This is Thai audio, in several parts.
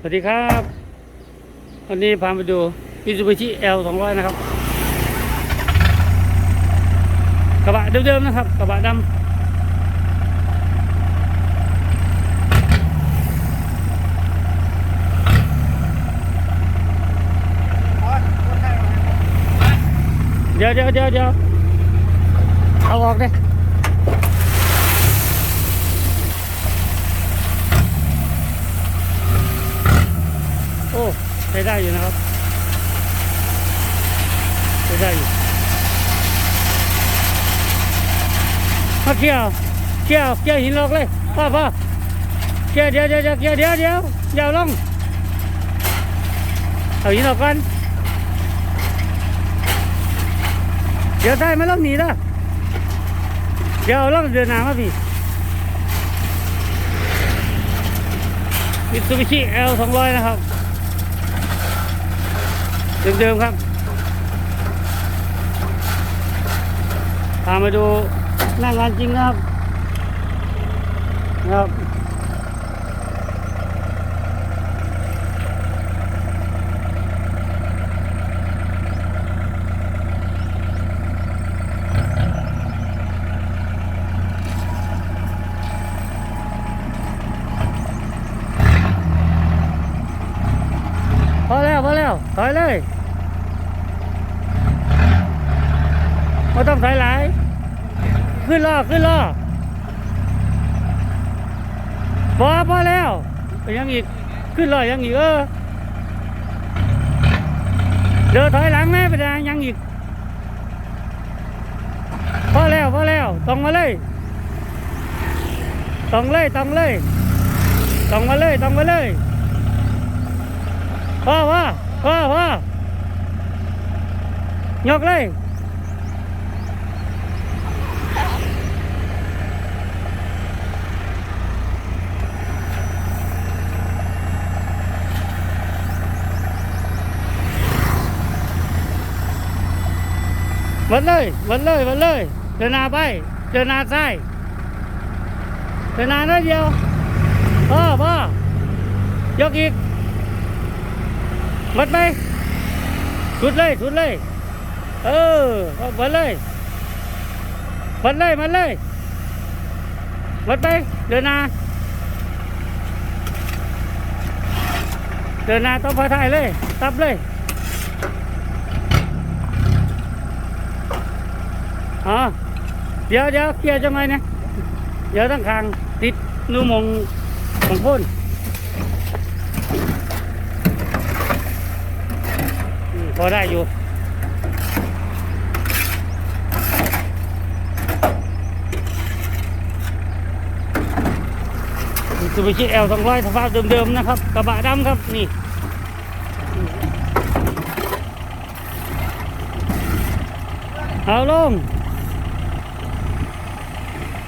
สวัสดีครับวันนี้พาไปดู Mitsubishi L 200นะครับ กระบะเดิมๆนะครับ กระบะดำเดี๋ยวเดี๋ยวเดี๋ยวเดี๋ยวเอาออกเลยโอ้ใช้ได้อยู่นะครับใช้ได้อยู่มาเกี่ยวเกี่ยวเกี่ยวหินออกเลยพ่อพ่อเกี่ยวเดี๋ยวเดี๋ยวเกี่ยวเดี๋ยวเดี๋ยวเดี๋ยวลงเอาหินออกก่อนเดี๋ยวได้ไม่ต้องหนีนะเดี๋ยวเองเดินหนามาพี่มิตซูบิชิ L 200 นะครับ เดิมๆครับพามาดูหน้างานจริงนะครับนะครับ พอแล้วพอแล้วถอยเลยไม่ต้องถอยหลายขึ้นล้อขึ้นล้อพอพอแล้วไปยังอีกขึ้นล้อยังอีกเออเดี๋ยวถอยหลังแม่ไปได้ยังอีกพอแล้วพอแล้วตรงมาเลยตรงเลยตรงเลยตรงมาเลยตรงมาเลย พ่อพ่อพ่อพ่อยกเลยวัดเลยวัดเลยวัดเลย เดินหน้าไป เดินหน้าซ้ายเดินหน้าน้อยเดียวพ่อพ่อยกอีก มัดไหมสุดเลยสุดเลย เออเอามัดเลยมัดเลยมัดเลยมัดไปเดินนาเดินนาต้องพาถ่ายเลย ตับเลยอ๋อเดี๋ยวเดี๋ยวเคลียร์จังไงเนี่ยเดี๋ยวตั้งคางติดนูมงของพ่น อืม พอได้อยู่ซูบิชิเอลสองร้อยสภาพเดิมๆนะครับ กระบะดำครับนี่เอาลง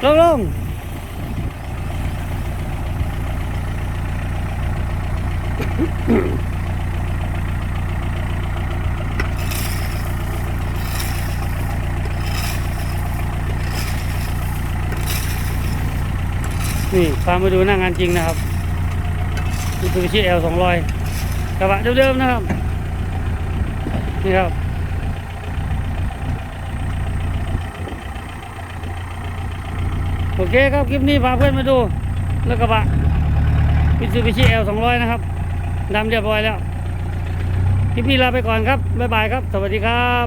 ลงลง นี่พามาดูหน้างานจริงนะครับมิตซูบิชิเอลสองรอยกระบะเดิมๆนะครับ นี่ครับโอเคครับ คลิปนี้พาเพื่อนมาดูรถกระบะมิตซูบิชิเอลสองร้อยนะครับดำเรียบร้อยแล้ว คลิปนี้ลาไปก่อนครับ บ๊ายบายครับ สวัสดีครับ